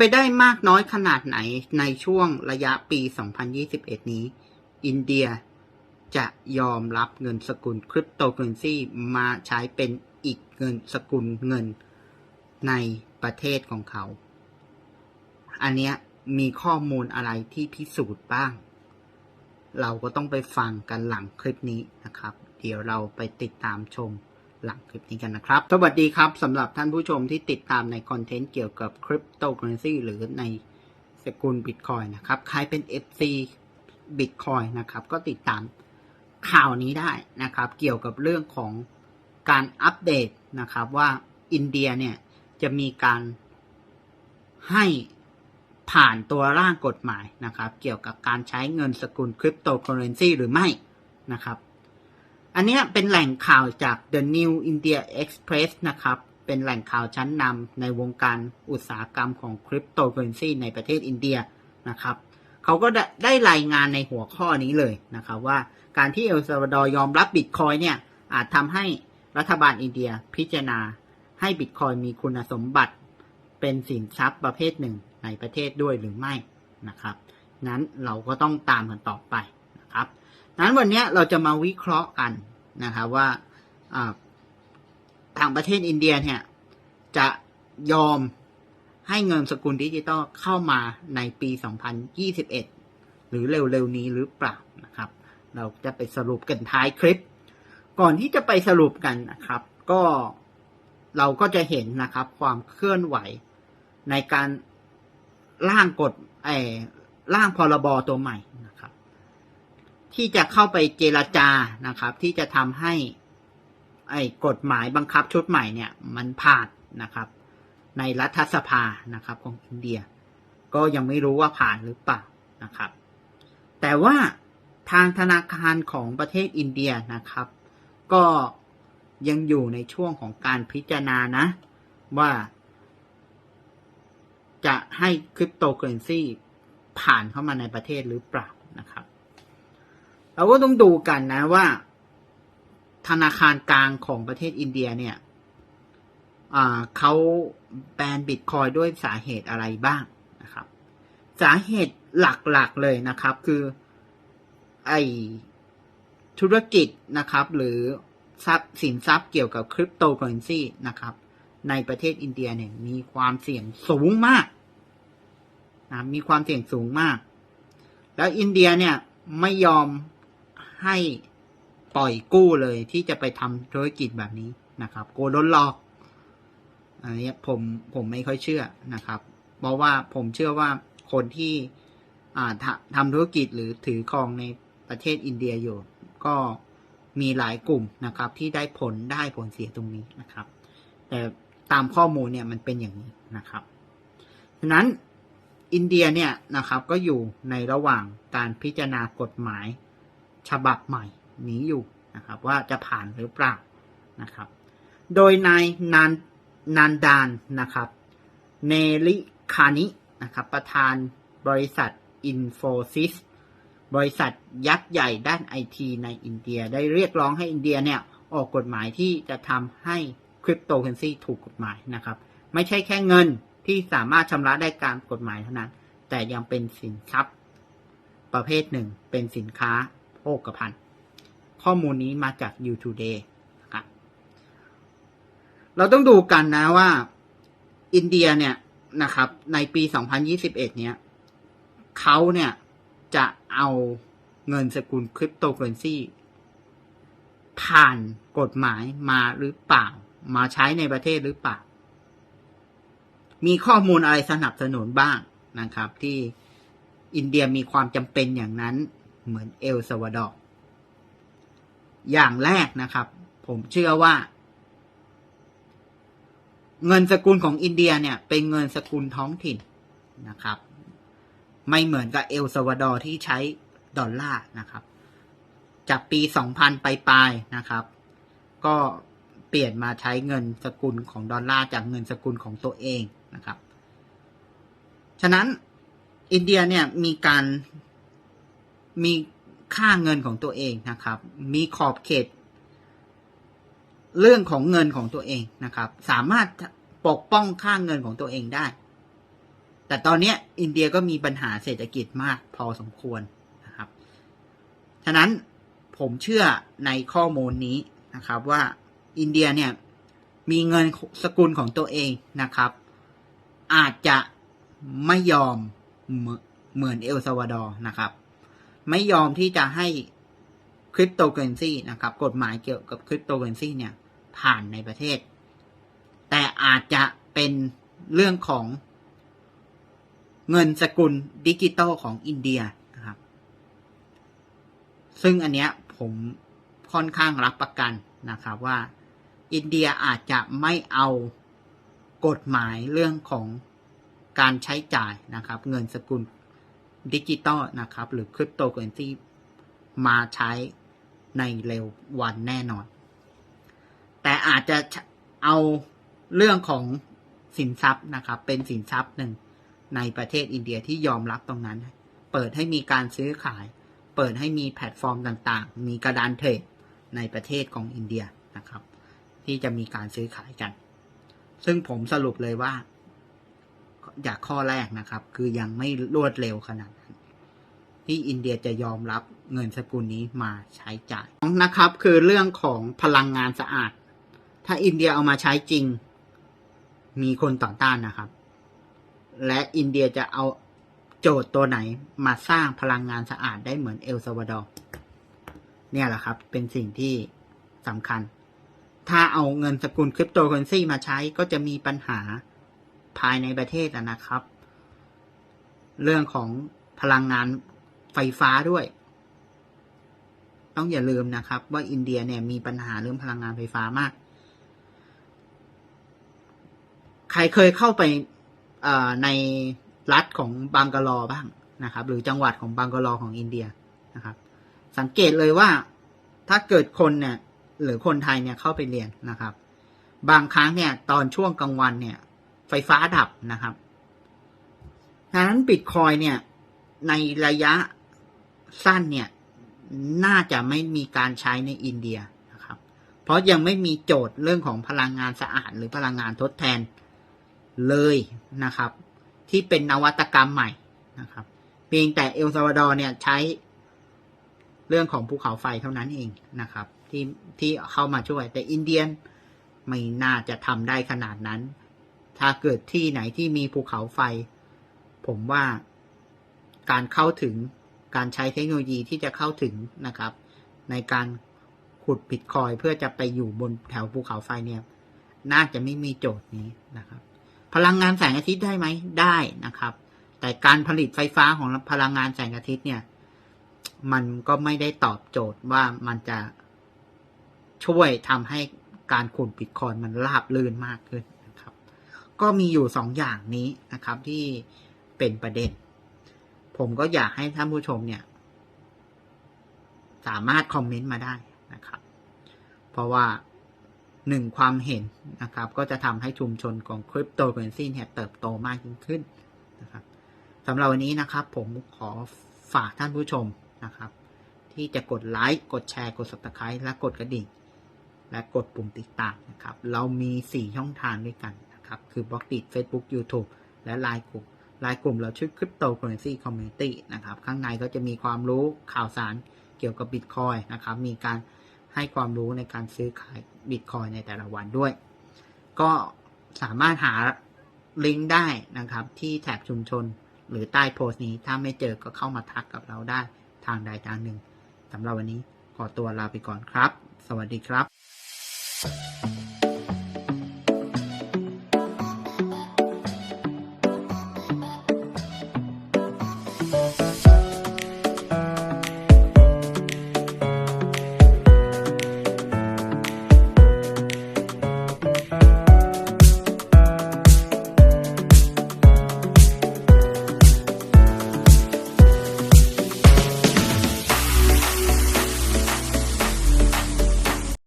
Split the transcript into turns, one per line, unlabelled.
ไปได้มากน้อยขนาดไหนในช่วงระยะปี 2021 นี้ อินเดียจะยอมรับเงินสกุลคริปโตเคอเรนซีมาใช้เป็นอีกเงินสกุลเงินในประเทศของเขา อันเนี้ยมีข้อมูลอะไรที่พิสูจน์บ้าง เราก็ต้องไปฟังกันหลังคลิปนี้นะครับ เดี๋ยวเราไปติดตามชม หลังคลิปนี้กันนะครับ สวัสดีครับสำหรับท่านผู้ชมที่ติดตามในคอนเทนต์เกี่ยวกับคริปโตเคอเรนซีหรือในสกุลบิตคอยนะครับ ใครเป็น FC บิตคอยนะครับ ก็ติดตามข่าวนี้ได้นะครับ เกี่ยวกับเรื่องของการอัปเดตนะครับว่าอินเดียเนี่ยจะมีการให้ผ่านตัวร่างกฎหมายนะครับ เกี่ยวกับการใช้เงินสกุลคริปโตเคอเรนซีหรือไม่นะครับ อันนี้เป็นแหล่งข่าวจาก The New India Express นะครับ เป็นแหล่งข่าวชั้นนำในวงการอุตสาหกรรมของคริปโตเคอเรนซีในประเทศอินเดียนะครับ เขาก็ได้ได้รายงานในหัวข้อนี้เลยนะครับ ว่าการที่เอลซาวาดอร์ยอมรับบิตคอยเนี่ย อาจทำให้รัฐบาลอินเดียพิจารณาให้บิตคอยมีคุณสมบัติเป็นสินทรัพย์ประเภทหนึ่งในประเทศด้วยหรือไม่นะครับ นั้นเราก็ต้องตามกันต่อไปนะครับ นั้นวันนี้เราจะมาวิเคราะห์กัน นะครับว่าทางประเทศอินเดียเนี่ยจะยอมให้เงินสกุลดิจิตอลเข้ามาในปี 2021 หรือเร็วๆนี้หรือเปล่านะครับ เราจะไปสรุปกันท้ายคลิป ก่อนที่จะไปสรุปกันนะครับ ก็เราก็จะเห็นนะครับ ความเคลื่อนไหวในการร่างกฎไอ้ร่างพรบตัวใหม่ ที่จะเข้าไปเจรจานะครับ ที่จะทำให้ไอ้กฎหมายบังคับชุดใหม่เนี่ยมันผ่านนะครับ ในรัฐสภานะครับของอินเดีย ก็ยังไม่รู้ว่าผ่านหรือเปล่านะครับ แต่ว่าทางธนาคารของประเทศอินเดียนะครับ ก็ยังอยู่ในช่วงของการพิจารณานะ ว่า จะให้คริปโตเคอเรนซีผ่านเข้ามาในประเทศหรือเปล่านะครับ เราก็ต้องดูกันนะว่า ธนาคารกลางของประเทศอินเดียเนี่ยเขาแบนบิตคอยด้วยสาเหตุอะไรบ้างนะครับ สาเหตุหลักๆเลยนะครับ คือไอธุรกิจนะครับ หรือทรัพย์สินทรัพย์เกี่ยวกับคริปโตเคอเรนซีนะครับ ในประเทศอินเดียเนี่ยมีความเสี่ยงสูงมากนะมีความเสี่ยงสูงมาก แล้วอินเดียเนี่ยไม่ยอม ให้ปล่อยกู้เลยที่จะไปทำธุรกิจแบบนี้นะครับโกลัวโดนหลอกอันนี้ผมผมไม่ค่อยเชื่อนะครับ เพราะว่าผมเชื่อว่าคนที่ทำทำธุรกิจหรือถือครองในประเทศอินเดียอยู่ ก็มีหลายกลุ่มนะครับ ที่ได้ผลได้ผลเสียตรงนี้นะครับ แต่ตามข้อมูลเนี่ยมันเป็นอย่างนี้นะครับฉะนั้นอินเดียเนี่ยนะครับก็อยู่ในระหว่างการพิจารณากฎหมาย ฉบับใหม่นี้อยู่นะครับ ว่าจะผ่านหรือเปล่านะครับ โดยนายนานนานดานนะครับ เนลิคานินะครับ ประธานบริษัทอินโฟซิสบริษัทยักษ์ใหญ่ด้านไอทีในอินเดียได้เรียกร้องให้อินเดียเนี่ยออกกฎหมายที่จะทำให้คริปโตเคอเรนซีถูกกฎหมายนะครับ ไม่ใช่แค่เงินที่สามารถชำระได้ตามกฎหมายเท่านั้น แต่ยังเป็นสินทรัพย์ประเภทหนึ่งเป็นสินค้า โภคภัณฑ์ ข้อมูลนี้มาจาก u Today ครับเราต้องดูกันนะว่า อินเดียเนี่ยนะครับ ในปี 2021 เนี้ยเขาเนี่ยจะเอาเงินสกุลคริปโตเคอเรนซีผ่านกฎหมายมาหรือเปล่า มาใช้ในประเทศหรือเปล่า มีข้อมูลอะไรสนับสนุนบ้างนะครับ ที่อินเดียมีความจำเป็นอย่างนั้น เหมือนเอลซาวาดอร์อย่างแรกนะครับ ผมเชื่อว่า เงินสกุลของอินเดียเนี่ย เป็นเงินสกุลท้องถิ่นนะครับ ไม่เหมือนกับเอลซาวาดอร์ที่ใช้ดอลลาร์นะครับจากปี 2000 ไปปลายนะครับ ก็เปลี่ยนมาใช้เงินสกุลของดอลลาร์จากเงินสกุลของตัวเองนะครับ ฉะนั้นอินเดียเนี่ยมีการ มีค่าเงินของตัวเองนะครับ มีขอบเขต เรื่องของเงินของตัวเองนะครับ สามารถปกป้องค่าเงินของตัวเองได้ แต่ตอนนี้อินเดียก็มีปัญหาเศรษฐกิจมากพอสมควรนะครับ ฉะนั้นผมเชื่อในข้อมูลนี้นะครับว่าอินเดียเนี่ยมีเงินสกุลของตัวเองนะครับ อาจจะไม่ยอมเหมือนเหมือนเอลซาวาดอร์นะครับ ไม่ยอมที่จะให้คริปโตเคอเรนซีนะครับ กฎหมายเกี่ยวกับคริปโตเคอเรนซีเนี่ยผ่านในประเทศ แต่อาจจะเป็นเรื่องของเงินสกุลดิจิตอลของอินเดียนะครับ ซึ่งอันเนี้ยผมค่อนข้างรับประกันนะครับว่าอินเดียอาจจะไม่เอากฎหมายเรื่องของการใช้จ่ายนะครับ เงินสกุล ดิจิตอลนะครับ หรือคริปโตเคอเรนซีมาใช้ในเร็ววันแน่นอน แต่อาจจะเอาเรื่องของสินทรัพย์นะครับ เป็นสินทรัพย์หนึ่งในประเทศอินเดียที่ยอมรับตรงนั้น เปิดให้มีการซื้อขาย เปิดให้มีแพลตฟอร์มต่างๆ มีกระดานเทรดในประเทศของอินเดียนะครับ ที่จะมีการซื้อขายกัน ซึ่งผมสรุปเลยว่า จากข้อแรกนะครับ คือยังไม่รวดเร็วขนาดนั้นที่อินเดียจะยอมรับเงินสกุลนี้มาใช้จ่ายนะครับ คือเรื่องของพลังงานสะอาด ถ้าอินเดียเอามาใช้จริง มีคนต่อต้านนะครับ และอินเดียจะเอาโจทย์ตัวไหนมาสร้างพลังงานสะอาดได้เหมือนเอลซาวาดอร์เนี่ยแหละครับ เป็นสิ่งที่สำคัญ ถ้าเอาเงินสกุลคริปโตเคอเรนซีมาใช้ก็จะมีปัญหา ภายในประเทศนะครับ เรื่องของพลังงานไฟฟ้าด้วย ต้องอย่าลืมนะครับ ว่าอินเดียเนี่ยมีปัญหาเรื่องพลังงานไฟฟ้ามาก ใครเคยเข้าไปในรัฐของบังกาลอบ้างนะครับ หรือจังหวัดของบังกาลอของอินเดียนะครับ สังเกตเลยว่าถ้าเกิดคนเนี่ยหรือคนไทยเนี่ยเข้าไปเรียนนะครับ บางครั้งเนี่ยตอนช่วงกลางวันเนี่ย ไฟฟ้าดับนะครับดังนั้นบิตคอยเนี่ย ในระยะสั้นเนี่ย น่าจะไม่มีการใช้ในอินเดียนะครับ เพราะยังไม่มีโจทย์เรื่องของพลังงานสะอาดหรือพลังงานทดแทนเลยนะครับ ที่เป็นนวัตกรรมใหม่นะครับ เพียงแต่เอลซาวาดอร์เนี่ยใช้เรื่องของภูเขาไฟเท่านั้นเองนะครับ ที่ที่เข้ามาช่วย แต่อินเดียนไม่น่าจะทำได้ขนาดนั้น ถ้าเกิดที่ไหนที่มีภูเขาไฟ ผมว่าการเข้าถึงการใช้เทคโนโลยีที่จะเข้าถึงนะครับ ในการขุดบิตคอยเพื่อจะไปอยู่บนแถวภูเขาไฟเนี่ย น่าจะไม่มีโจทย์นี้นะครับ พลังงานแสงอาทิตย์ได้ไหมได้นะครับ แต่การผลิตไฟฟ้าของพลังงานแสงอาทิตย์เนี่ย มันก็ไม่ได้ตอบโจทย์ว่ามันจะช่วยทำให้การขุดบิตคอยมันราบลื่นมากขึ้น ก็มีอยู่สองอย่างนี้นะครับ ที่เป็นประเด็น ผมก็อยากให้ท่านผู้ชมเนี่ย สามารถคอมเมนต์มาได้นะครับ เพราะว่าหนึ่งความเห็นนะครับ ก็จะทำให้ชุมชนของคริปโตเคอเรนซีเนี่ยเติบโตมากยิ่งขึ้นนะครับสำหรับวันนี้นะครับ ผมขอฝากท่านผู้ชมนะครับ ที่จะกดไลค์กดแชร์กด subscribe และกดกระดิ่งและกดปุ่มติดตามนะครับ เรามี 4 ช่องทางด้วยกัน นะครับ คือบล็อกดิ Facebook YouTube และไลน์กลุ่มไลน์กลุ่มเราชื่อ Cryptocurrency Community นะครับ ข้างในก็จะมีความรู้ข่าวสารเกี่ยวกับ Bitcoin นะครับ มีการให้ความรู้ในการซื้อขาย Bitcoin ในแต่ละวันด้วย ก็สามารถหาลิงก์ได้นะครับที่แท็กชุมชนหรือใต้โพสต์นี้ ถ้าไม่เจอก็เข้ามาทักกับเราได้ทางใดทางหนึ่งสำหรับวันนี้ขอตัวลาไปก่อนครับ สวัสดีครับ